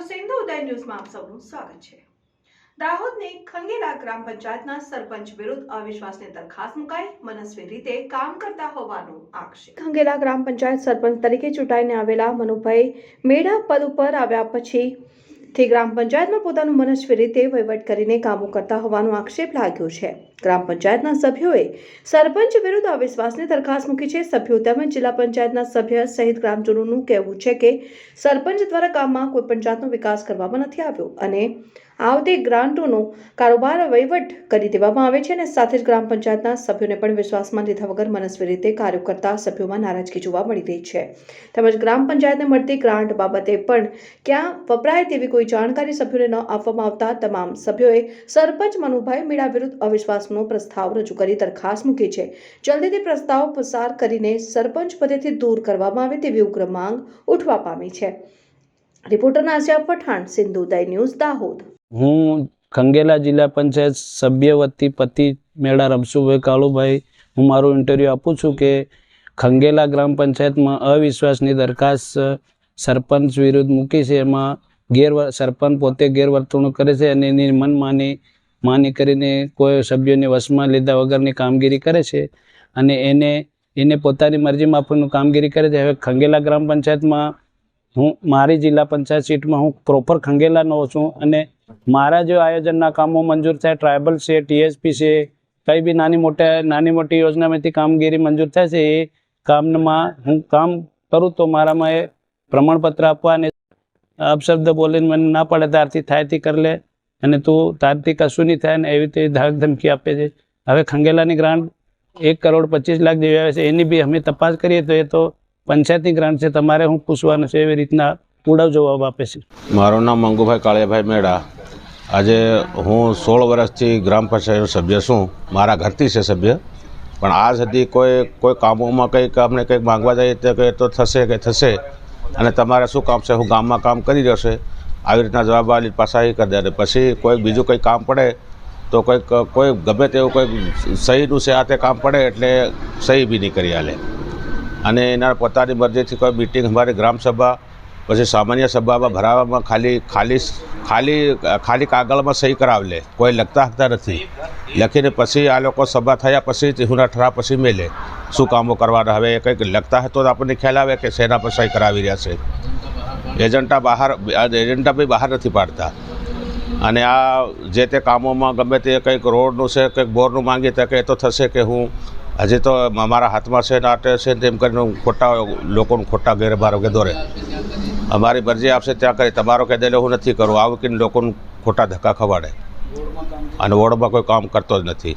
સિંધુ ઉદય ન્યૂઝમાં આપ સૌનું સ્વાગત છે. દાહોદની ખંગેલા ગ્રામ પંચાયતના સરપંચ વિરુદ્ધ અવિશ્વાસની દરખાસ્ત મુકાઈ, મનસ્વી રીતે કામ કરતા હોવાનું આક્ષેપ. ખંગેલા ગ્રામ પંચાયત સરપંચ તરીકે ચૂંટાઈને આવેલા મનુભાઈ મેળા પદ ઉપર આવ્યા પછી થી ગ્રામ પંચાયતમાં પોતાનું મનસ્વી રીતે વહીવટ કરીને કામો કરતા હોવાનો આક્ષેપ લાગ્યો છે. ગ્રામ પંચાયતના સભ્યોએ સરપંચ વિરુદ્ધ અવિશ્વાસની દરખાસ્ત મૂકી છે. સભ્યો તેમજ જિલ્લા પંચાયતના સભ્ય સહિત ગ્રામજનોનું કહેવું છે કે સરપંચ દ્વારા ગામમાં કોઈ પંચાયતનો વિકાસ કરવામાં નથી આવ્યો અને આવતી ગ્રાન્ટોનો કારોબાર વહીવટ કરી દેવામાં આવે છે અને સાથે જ ગ્રામ પંચાયતના સભ્યોને પણ વિશ્વાસમાં લીધા વગર મનસ્વી રીતે કાર્યો કરતા સભ્યોમાં નારાજગી જોવા મળી રહી છે. તેમજ ગ્રામ પંચાયતને મળતી ગ્રાન્ટ બાબતે પણ ક્યાં વપરાય તેવી કોઈ જાણકારી સભ્યોને ન આપવામાં આવતા તમામ સભ્યોએ સરપંચ મનુભાઈ મીણા વિરુદ્ધ અવિશ્વાસનો પ્રસ્તાવ રજૂ કરી દરખાસ્ત મૂકી છે. જલ્દીથી પ્રસ્તાવ પસાર કરીને સરપંચ પદેથી દૂર કરવામાં આવે તેવી ઉગ્ર માંગ ઉઠવા પામી છે. Reporter Nasiya Pathan, Sindhu Uday news Dahod. હું ખંગેલા જિલ્લા પંચાયત સભ્ય વતી પતિ મેળા રમશુભાઈ કાળુભાઈ, હું મારું ઇન્ટરવ્યૂ આપું છું કે ખંગેલા ગ્રામ પંચાયતમાં અવિશ્વાસની દરખાસ્ત સરપંચ વિરુદ્ધ મૂકી છે. એમાં ગેર સરપંચ પોતે ગેરવર્તણૂક કરે છે અને એની મનમાની માની કરીને કોઈ સભ્યોને વશમાં લીધા વગરની કામગીરી કરે છે અને એને એને પોતાની મરજી આપવાનું કામગીરી કરે છે. હવે ખંગેલા ગ્રામ પંચાયતમાં હું, મારી જિલ્લા પંચાયત સીટમાં હું પ્રોપર ખંગેલાનો છું અને મારા જે આયોજનના કામો મંજૂર થાય, ટ્રાયબલ છે, ટીએસપી છે, કંઈ બી નાની મોટા, નાની મોટી યોજનામાંથી કામગીરી મંજૂર થાય છે, એ કામમાં હું કામ કરું તો મારામાં એ પ્રમાણપત્ર આપવા અને અપશબ્દ બોલીને મને ના પડે તારથી થાયથી કરી લે. અને તું તારથી કશું નહીં થાય ને એવી રીતે ધાક ધમકી આપે છે. હવે ખંગેલાની ગ્રાન્ટ એક કરોડ પચીસ લાખ જેવી આવે છે. એની બી અમે તપાસ કરીએ તો એ તો પંચાયતની ગ્રાન્ટ છે. તમારે હું પૂછવાનું છે એવી રીતના પૂડાવ જવાબ આપે છે. મારું નામ મંગુભાઈ કાળિયાભાઈ મેળા આજે હું સોળ વર્ષથી ગ્રામ પંચાયતનો સભ્ય છું. મારા ઘરથી છે સભ્ય. પણ આ સુધી કોઈ કોઈ કામોમાં કંઈક અમને કંઈક માંગવા જઈએ તો તો થશે કે થશે. અને તમારે શું કામ છે? હું ગામમાં કામ કરી રહ્યો છે. આવી રીતના જવાબ એ કરી દે. અને પછી કોઈ બીજું કંઈ કામ પડે તો કોઈક, કોઈ ગમે તેવું કોઈક સહીનું છે, આ તે કામ પડે એટલે સહી બી નહીં કરી આલે અને એના પોતાની મરજીથી કોઈ મિટિંગ અમારી ગ્રામસભા પછી સામાન્ય સભામાં ભરાવામાં ખાલી ખાલી ખાલી ખાલી કાગળમાં સહી કરાવી કોઈ લખતા હકતા નથી. લખીને પછી આ લોકો સભા થયા પછી તિહુના ઠરા પછી મેલે. શું કામો કરવાના? હવે કંઈક લખતા હોય તો આપણને ખ્યાલ આવે કે શેના પર સહી કરાવી રહ્યા છે. એજન્ટા બહાર એજન્ટા બી બહાર નથી પાડતા. અને આ જે તે કામોમાં ગમે તે કંઈક રોડનું છે, કંઈક બોરનું માંગી તો કે એ તો થશે કે હું, હજી તો અમારા હાથમાં છે ને આટે છે તેમ કરીને ખોટા લોકોનું ખોટા ગેરમાર્ગે દોરે. અમારી મરજી આપશે ત્યાં કરી તમારો કહી દેલો હું નથી કરું. આવું કે લોકોનું ખોટા ધક્કા ખવાડે. અને વોર્ડમાં કોઈ કામ કરતો જ નથી.